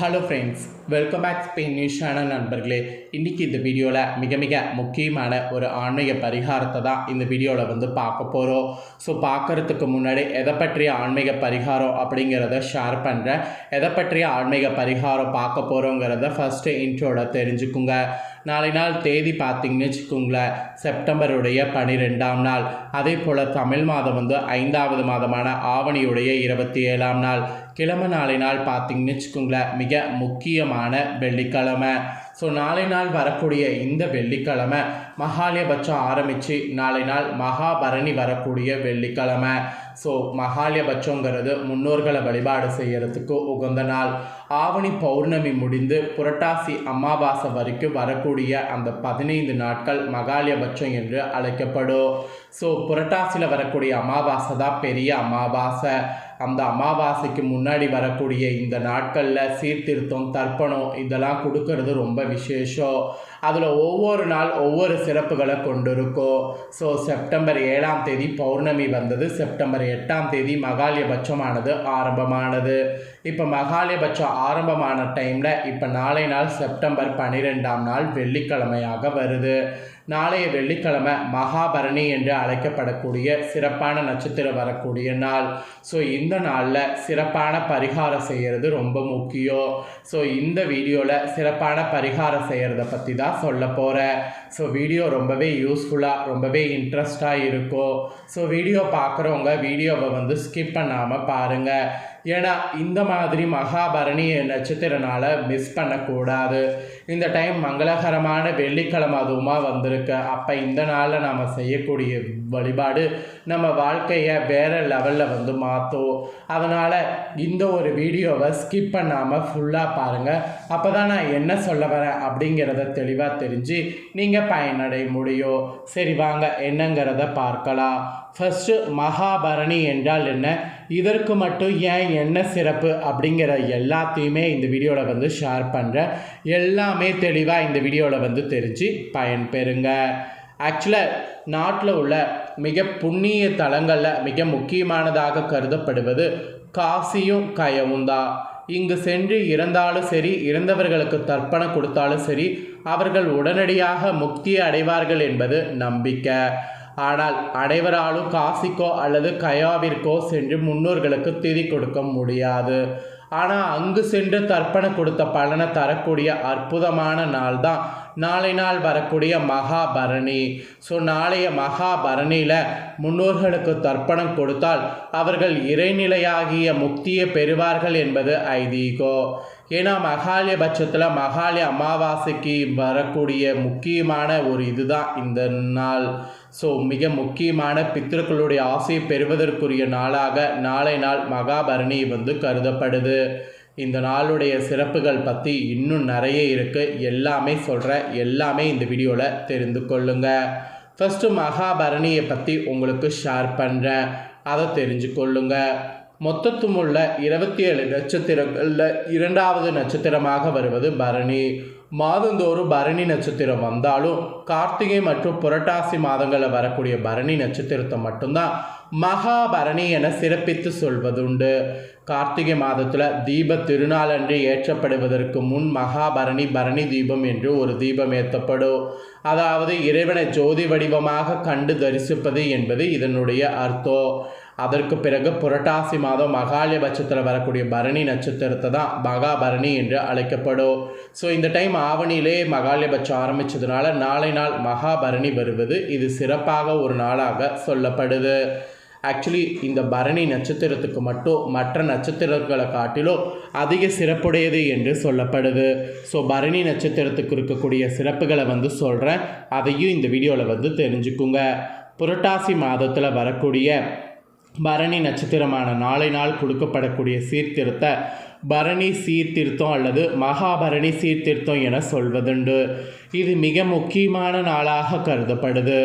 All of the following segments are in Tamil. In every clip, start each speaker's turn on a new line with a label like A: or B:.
A: Hello friends welcome back Spain news channel நண்பர்களே. இன்றைக்கி இந்த வீடியோவில் மிக மிக முக்கியமான ஒரு ஆன்மீக பரிகாரத்தை தான் இந்த வீடியோவில் வந்து பார்க்க போகிறோம் ஸோ பார்க்குறதுக்கு முன்னாடி எதை பற்றிய ஆன்மீக பரிகாரம் அப்படிங்கிறத ஷேர் பண்ணுறேன் எதை பற்றிய ஆன்மீக பரிகாரம் பார்க்க போகிறோங்கிறத ஃபஸ்ட்டு இன்ட்ரோட தெரிஞ்சுக்குங்க. நாளை நாள் தேதி பார்த்தீங்கன்னு வச்சுக்கோங்களேன். செப்டம்பருடைய பனிரெண்டாம் நாள். அதே போல் தமிழ் மாதம் வந்து ஐந்தாவது மாதமான ஆவணியுடைய இருபத்தி ஏழாம் நாள். கிழமை நாளை நாள் பார்த்தீங்கன்னு வச்சுக்கோங்களேன். மிக முக்கியமான வெள்ளிக்கிழமை. ஸோ நாளை நாள் வரக்கூடிய இந்த வெள்ளிக்கிழமை மகாலயபட்சம் ஆரம்பித்து நாளை நாள் மகாபரணி வரக்கூடிய வெள்ளிக்கிழமை. ஸோ மகாலயபட்சங்கிறது முன்னோர்களை வழிபாடு செய்கிறதுக்கு உகந்த நாள். ஆவணி பௌர்ணமி முடிந்து புரட்டாசி அமாவாசை வரைக்கும் வரக்கூடிய அந்த பதினைந்து நாட்கள் மகாலயபட்சம் என்று அழைக்கப்படும். ஸோ புரட்டாசியில் வரக்கூடிய அமாவாசை தான் பெரிய அமாவாசை. அந்த அமாவாசைக்கு முன்னாடி வரக்கூடிய இந்த நாட்களில் சீர்திருத்தம் தர்ப்பணம் இதெல்லாம் கொடுக்கறது ரொம்ப விசேஷம். அதில் ஒவ்வொரு நாள் ஒவ்வொரு சிறப்புகளை கொண்டிருக்கும். ஸோ செப்டம்பர் ஏழாம் தேதி பௌர்ணமி வந்தது. செப்டம்பர் எட்டாம் தேதி மகாலியபட்சமானது ஆரம்பமானது. இப்போ மகாலியபட்சம் ஆரம்பமான டைமில் இப்போ நாளை நாள் செப்டம்பர் பன்னிரெண்டாம் நாள் வெள்ளிக்கிழமையாக வருது. நாளைய வெள்ளிக்கிழமை மகாபரணி என்று அழைக்கப்படக்கூடிய சிறப்பான நட்சத்திரம் வரக்கூடிய நாள். ஸோ இந்த நாளில் சிறப்பான பரிகாரம் செய்கிறது ரொம்ப முக்கியம். ஸோ இந்த வீடியோவில் சிறப்பான பரிகாரம் செய்கிறத பற்றி தான் சொல்ல போகிறேன் ஸோ வீடியோ ரொம்பவே யூஸ்ஃபுல்லாக ரொம்பவே இன்ட்ரெஸ்டாக இருக்கும் ஸோ வீடியோ பார்க்குறவங்க வீடியோவை வந்து ஸ்கிப் பண்ணாமல் பாருங்கள் ஏன்னா இந்த மாதிரி மகாபரணி நட்சத்திரனால் மிஸ் பண்ணக்கூடாது. இந்த டைம் மங்களகரமான வெள்ளிக்கிழமை அதுவுமா வந்திருக்கு. அப்போ இந்த நாளில் நாம் செய்யக்கூடிய வழிபாடு. நம்ம வாழ்க்கையை வேறு லெவலில் வந்து மாற்றும் அதனால் இந்த ஒரு வீடியோவை ஸ்கிப் பண்ணாமல் ஃபுல்லாக பாருங்கள் அப்போ தான் நான் என்ன சொல்ல வரேன் அப்படிங்கிறத தெளிவாக தெரிஞ்சு நீங்கள் பயனடைய முடியும். சரி வாங்க என்னங்கிறத பார்க்கலாம். ஃபஸ்ட்டு மகாபரணி என்றால் என்ன? இதற்கு மட்டும் ஏன் என்ன சிறப்பு அப்படிங்கிற எல்லாத்தையுமே இந்த வீடியோவில் வந்து ஷேர் பண்ணுறேன் எல்லாமே தெளிவாக இந்த வீடியோவில் வந்து தெரிஞ்சு பயன்பெறுங்க. ஆக்சுவலாக நாட்டில் உள்ள மிக புண்ணிய தலங்களில் மிக முக்கியமானதாக கருதப்படுவது காசியும் கயவும் தான். இங்கு சென்று இறந்தாலும் சரி இறந்தவர்களுக்கு தர்ப்பணம் கொடுத்தாலும் சரி அவர்கள் உடனடியாக முக்தி அடைவார்கள் என்பது நம்பிக்கை. ஆனால் அனைவராலும் காசிக்கோ அல்லது கயாவிற்கோ சென்று முன்னோர்களுக்கு திதி கொடுக்க முடியாது. ஆனால் அங்கு சென்று தர்ப்பணம் கொடுத்த பலனை தரக்கூடிய அற்புதமான நாள் தான் நாளை நாள் வரக்கூடிய மகாபரணி. ஸோ நாளைய மகாபரணியில் முன்னோர்களுக்கு தர்ப்பணம் கொடுத்தால் அவர்கள் இறைநிலையாகிய முக்தியை பெறுவார்கள் என்பது ஐதீகோ. ஏன்னா மகாலய பட்சத்தில் மகாலய அமாவாசைக்கு வரக்கூடிய முக்கியமான ஒரு இதுதான் இந்த நாள். ஸோ மிக முக்கியமான பித்திருக்களுடைய ஆசையை பெறுவதற்குரிய நாளாக நாளை நாள் மகாபரணி வந்து கருதப்படுது. இந்த நாளுடைய சிறப்புகள் பற்றி இன்னும் நிறைய இருக்குது எல்லாமே சொல்கிறேன் எல்லாமே இந்த வீடியோவில் தெரிந்து கொள்ளுங்கள் ஃபஸ்ட்டு மகாபரணியை பற்றி உங்களுக்கு ஷேர் பண்ணுறேன் அதை தெரிஞ்சு கொள்ளுங்கள் மொத்தத்துமுள்ள இருபத்தி ஏழு நட்சத்திரங்களில் இரண்டாவது நட்சத்திரமாக வருவது பரணி. மாதந்தோறும் பரணி நட்சத்திரம் வந்தாலும் கார்த்திகை மற்றும் புரட்டாசி மாதங்களில் வரக்கூடிய பரணி நட்சத்திரத்தை மட்டும்தான் மகாபரணி என சிறப்பித்து சொல்வதுண்டு. கார்த்திகை மாதத்தில் தீப திருநாளன்று ஏற்றப்படுவதற்கு முன் மகாபரணி பரணி தீபம் என்று ஒரு தீபம் ஏற்றப்படும் அதாவது இறைவனை ஜோதி வடிவமாக கண்டு தரிசிப்பது என்பது இதனுடைய அர்த்தம். அதற்கு பிறகு புரட்டாசி மாதம் மகாலயபட்சத்தில் வரக்கூடிய பரணி நட்சத்திரத்தை தான் மகாபரணி என்று அழைக்கப்படும். ஸோ இந்த டைம் ஆவணியிலே மகாலயபட்சம் ஆரம்பித்ததுனால நாளை நாள் மகாபரணி வருவது இது சிறப்பாக ஒரு நாளாக சொல்லப்படுது. ஆக்சுவலி இந்த பரணி நட்சத்திரத்துக்கு மட்டும் மற்ற நட்சத்திரங்களை காட்டிலும் அதிக சிறப்புடையது என்று சொல்லப்படுது. ஸோ பரணி நட்சத்திரத்துக்கு இருக்கக்கூடிய சிறப்புகளை வந்து சொல்கிறேன் அதையும் இந்த வீடியோவில் வந்து தெரிஞ்சுக்குங்க. புரட்டாசி மாதத்தில் வரக்கூடிய பரணி நட்சத்திரமான நாளை நாள் கொடுக்கப்படக்கூடிய சீர்திருத்த பரணி சீர்திருத்தம் அல்லது மகாபரணி சீர்திருத்தம் என சொல்வதுண்டு. இது மிக முக்கியமான நாளாக கருதப்படுது.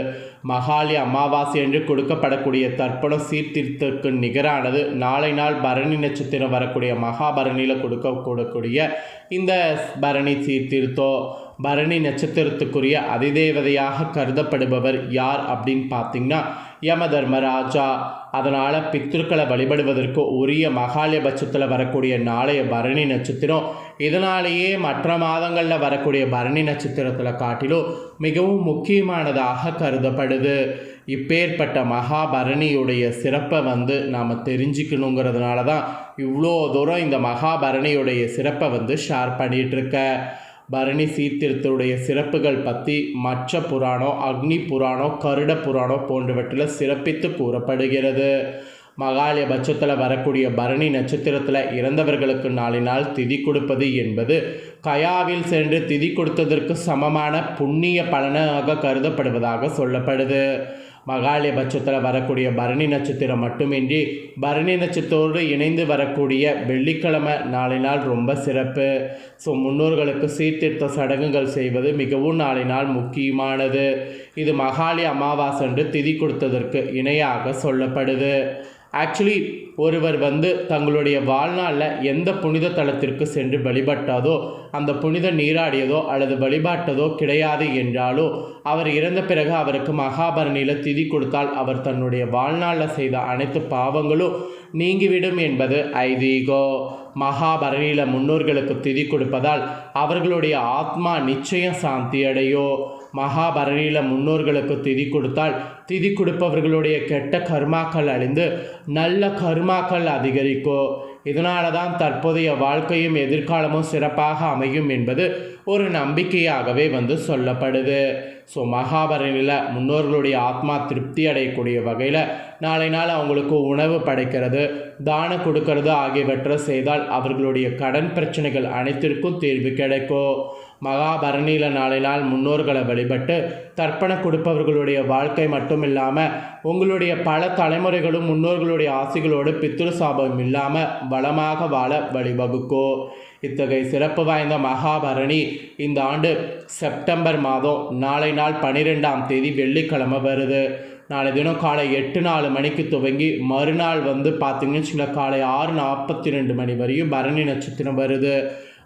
A: மகாலி அமாவாசை என்று கொடுக்கப்படக்கூடிய தர்ப்பண சீர்திருத்தத்துக்கு நிகரானது. நாளை நாள் பரணி நட்சத்திரம் வரக்கூடிய மகாபரணியில் கொடுக்கக்கூடக்கூடிய இந்த பரணி சீர்திருத்தம் பரணி நட்சத்திரத்துக்குரிய அதிதேவதையாக கருதப்படுபவர் யார் அப்படின்னு பார்த்தீங்கன்னா யம தர்மராஜா அதனால் பித்ருக்களை வழிபடுவதற்கு உரிய மகாலயபட்சத்தில் வரக்கூடிய நாளைய பரணி நட்சத்திரம் இதனாலேயே மற்ற மாதங்களில் வரக்கூடிய பரணி நட்சத்திரத்தில் காட்டிலும் மிகவும் முக்கியமானதாக கருதப்படுது. இப்பேற்பட்ட மகாபரணியுடைய சிறப்பை வந்து நாம் தெரிஞ்சுக்கணுங்கிறதுனால தான் இவ்வளோ தூரம் இந்த மகாபரணியுடைய சிறப்பை வந்து ஷேர் பண்ணிகிட்ருக்க பரணி சீர்திருத்தருடைய சிறப்புகள் பற்றி மற்ற புராணம் அக்னி புராணம் கருட புராணம் போன்றவற்றில் சிறப்பித்து கூறப்படுகிறது. மகாலய பட்சத்தில் வரக்கூடிய பரணி நட்சத்திரத்தில் இறந்தவர்களுக்கு நாளினால் திதி கொடுப்பது என்பது கயாவில் சென்று திதி கொடுத்ததற்கு சமமான புண்ணிய பலனாக கருதப்படுவதாக சொல்லப்படுது. மகாலய பட்சத்தில் வரக்கூடிய பரணி நட்சத்திரம் மட்டுமின்றி பரணி நட்சத்திரோடு இணைந்து வரக்கூடிய வெள்ளிக்கிழமை நாளினால் ரொம்ப சிறப்பு. ஸோ முன்னோர்களுக்கு சீர்திருத்த சடங்குகள் செய்வது மிகவும் நாளினால் முக்கியமானது. இது மகாலி அமாவாசன்று திதி கொடுத்ததற்கு இணையாக சொல்லப்படுது. ஆக்சுவலி ஒருவர் வந்து தங்களுடைய வாழ்நாளில் எந்த புனித தலத்திற்கு சென்று வழிபட்டதோ அந்த புனித நீராடியதோ அல்லது வழிபாட்டதோ கிடையாது என்றாலோ அவர் இறந்த பிறகு அவருக்கு மகாபரணியில் திதி கொடுத்தால் அவர் தன்னுடைய வாழ்நாளில் செய்த அனைத்து பாவங்களும் நீங்கிவிடும் என்பது ஐதீகோ. மகாபரணியில் முன்னோர்களுக்கு திதி கொடுப்பதால் அவர்களுடைய ஆத்மா நிச்சயம் சாந்தி அடையோ மகாபரணியில் முன்னோர்களுக்கு திதி கொடுத்தால் திதி கொடுப்பவர்களுடைய கெட்ட கர்மாக்கள் அழிந்து நல்ல கர்மாக்கள் அதிகரிக்கும் இதனால தான் தற்போதைய வாழ்க்கையும் எதிர்காலமும் சிறப்பாக அமையும் என்பது ஒரு நம்பிக்கையாகவே வந்து சொல்லப்படுது. ஸோ மகாபரணியில் முன்னோர்களுடைய ஆத்மா திருப்தி அடையக்கூடிய வகையில் நாளை நாள் அவங்களுக்கு உணவு படைக்கிறது தானம் கொடுக்கறது ஆகியவற்றை செய்தால் அவர்களுடைய கடன் பிரச்சனைகள் அனைத்திற்கும் தீர்வு கிடைக்கும். மகாபரணியில் நாளை நாள் முன்னோர்களை வழிபட்டு தர்ப்பணம் கொடுப்பவர்களுடைய வாழ்க்கை மட்டும் இல்லாமல் உங்களுடைய பல தலைமுறைகளும் முன்னோர்களுடைய ஆசைகளோடு பித்திரு சாபம் இல்லாமல் வளமாக வாழ வழிவகுக்கோ. இத்தகைய சிறப்பு வாய்ந்த மகாபரணி இந்த ஆண்டு செப்டம்பர் மாதம் நாளை நாள் பனிரெண்டாம் தேதி வெள்ளிக்கிழமை வருது. நாளை தினம் காலை எட்டு நாலு மணிக்கு துவங்கி மறுநாள் வந்து பார்த்திங்கன்னு வச்சுக்கோங்களேன் காலை ஆறு நாற்பத்தி ரெண்டு மணி வரையும் பரணி நட்சத்திரம் வருது.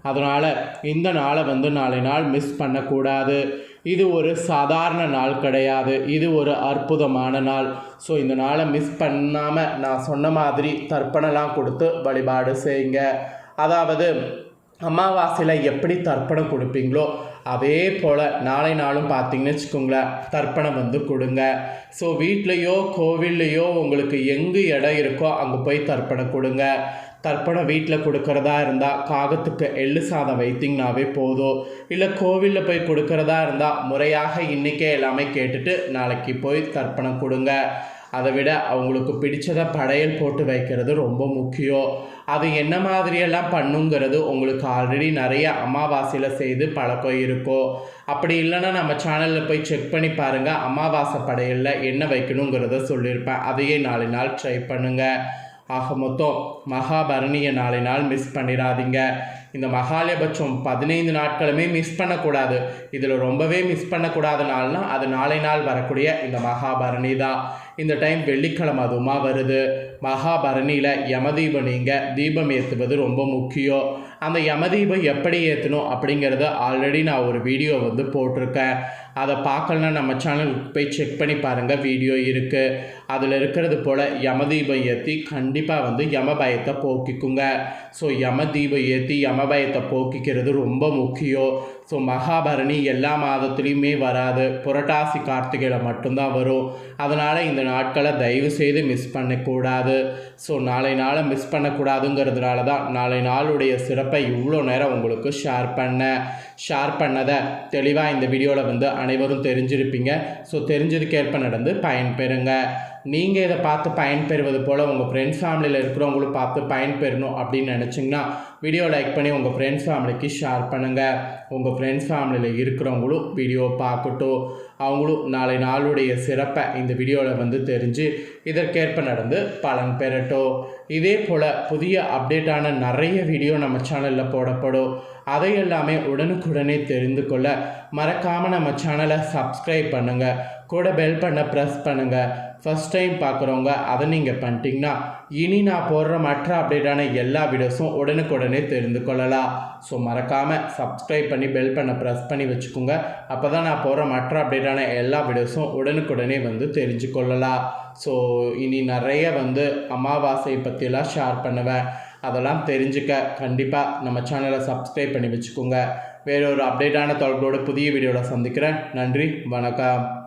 A: அதனால் இந்த நாளை வந்து நாளை நாள் மிஸ் பண்ணக்கூடாது. இது ஒரு சாதாரண நாள் கிடையாது. இது ஒரு அற்புதமான நாள். ஸோ இந்த நாளை மிஸ் பண்ணாமல் நான் சொன்ன மாதிரி தர்ப்பணம்லாம் கொடுத்து வழிபாடு செய்யுங்க. அதாவது அமாவாசையில் எப்படி தர்ப்பணம் கொடுப்பீங்களோ அதே போல் நாளை நாளும் பார்த்தீங்கன்னு வச்சுக்கோங்களேன் தர்ப்பணம் வந்து கொடுங்க. ஸோ வீட்லேயோ கோவில்லையோ உங்களுக்கு எங்கே இடம் இருக்கோ அங்கே போய் தர்ப்பணம் கொடுங்க. தர்ப்பணம் வீட்டில் கொடுக்கறதா இருந்தால் காகத்துக்கு எள்ளு சாதம் வைத்திங்கனாவே போதும். இல்லை கோவிலில் போய் கொடுக்கறதா இருந்தால் முறையாக இன்றைக்கே எல்லாமே கேட்டுட்டு நாளைக்கு போய் தர்ப்பணம் கொடுங்க. அதை விட அவங்களுக்கு பிடிச்சதை படையல் போட்டு வைக்கிறது ரொம்ப முக்கியம். அது என்ன மாதிரியெல்லாம் பண்ணுங்கிறது உங்களுக்கு ஆல்ரெடி நிறைய அமாவாசையில் செய்து பழக்கம் இருக்கும். அப்படி இல்லைன்னா நம்ம சேனலில் போய் செக் பண்ணி பாருங்கள் அமாவாசை படையலில் என்ன வைக்கணுங்கிறத சொல்லியிருப்பேன். அதையே நாலு நாள் ட்ரை பண்ணுங்கள் ஆக மொத்தம் மகாபரணியை நாளை நாள் மிஸ் பண்ணிடாதீங்க. இந்த மகாலயபட்சம் பதினைந்து நாட்களுமே மிஸ் பண்ணக்கூடாது. இதில் ரொம்பவே மிஸ் பண்ணக்கூடாத நாள்னா அது நாளை நாள் வரக்கூடிய இந்த மகாபரணி தான். இந்த டைம் வெள்ளிக்கிழமை அதுவுமா வருது. மகாபரணியில் யமதீபம் நீங்கள் தீபம் ஏற்றுவது ரொம்ப முக்கியம். அந்த யமதீபம் எப்படி ஏற்றணும் அப்படிங்கிறத ஆல்ரெடி நான் ஒரு வீடியோ வந்து போட்டிருக்கேன். அதை பார்க்கலன்னா நம்ம சேனலுக்கு போய் செக் பண்ணி பாருங்கள் வீடியோ இருக்குது அதில் இருக்கிறது போல் யமதீபம் ஏற்றி கண்டிப்பாக வந்து யம பயத்தை போக்கிக்குங்க. ஸோ யமதீபம் ஏற்றி யம பயத்தை போக்கிக்கிறது ரொம்ப முக்கியம். ஸோ மகாபரணி எல்லா மாதத்துலேயுமே வராது. புரட்டாசி கார்த்திகையில் மட்டும்தான் வரும். அதனால் இந்த நாட்களை தயவு செய்து மிஸ் பண்ணக்கூடாது. ஸோ நாளை நாளை மிஸ் பண்ணக்கூடாதுங்கிறதுனால தான் நாளை நாளுடைய சிறப்பை இவ்வளோ நேரம் உங்களுக்கு ஷேர் பண்ணேன் ஷேர் பண்ணதை தெளிவாக இந்த வீடியோவில் வந்து அனைவரும் தெரிஞ்சிருப்பீங்க. ஸோ தெரிஞ்சதுக்கேற்ப நடந்து பயன்பெறுங்க. நீங்கள் இதை பார்த்து பயன்பெறுவது போல் உங்கள் ஃப்ரெண்ட்ஸ் ஃபேமிலியில் இருக்கிறவங்களும் பார்த்து பயன்பெறணும் அப்படின்னு நினச்சிங்கன்னா வீடியோ லைக் பண்ணி உங்கள் ஃப்ரெண்ட்ஸ் ஃபேமிலிக்கு ஷேர் பண்ணுங்கள் உங்கள் ஃப்ரெண்ட்ஸ் ஃபேமிலியில் இருக்கிறவங்களும் வீடியோ பார்க்கட்டும். அவங்களும் நாளை நாளுடைய சிறப்பை இந்த வீடியோவில் வந்து தெரிஞ்சு இதற்கேற்ப நடந்து பலன் பெறட்டும். இதே போல் புதிய அப்டேட்டான நிறைய வீடியோ நம்ம சேனலில் போடப்படும். அதை எல்லாமே உடனுக்குடனே தெரிந்து கொள்ள மறக்காமல் நம்ம சேனலை சப்ஸ்கிரைப் பண்ணுங்கள் கூட பெல் பண்ண ப்ரெஸ் பண்ணுங்கள் ஃபஸ்ட் டைம் பார்க்குறவங்க அதை நீங்கள் பண்ணிட்டீங்கன்னா இனி நான் போடுற மற்ற அப்டேட்டான எல்லா வீடியோஸும் உடனுக்குடனே தெரிந்து கொள்ளலாம். ஸோ மறக்காமல் சப்ஸ்கிரைப் பண்ணி பெல் பண்ண ப்ரெஸ் பண்ணி வச்சுக்கோங்க. அப்போ தான் நான் போடுற மற்ற அப்டேட்டான எல்லா வீடியோஸும் உடனுக்குடனே வந்து தெரிஞ்சு கொள்ளலாம். ஸோ இனி நிறைய வந்து அமாவாசையை பற்றியெல்லாம் ஷேர் பண்ணுவேன். அதெல்லாம் தெரிஞ்சுக்க கண்டிப்பாக நம்ம சேனலை சப்ஸ்கிரைப் பண்ணி வச்சுக்கோங்க. வேற ஒரு அப்டேட்டான தொடர்போடு புதிய வீடியோவில் சந்திக்கிறேன். நன்றி வணக்கம்.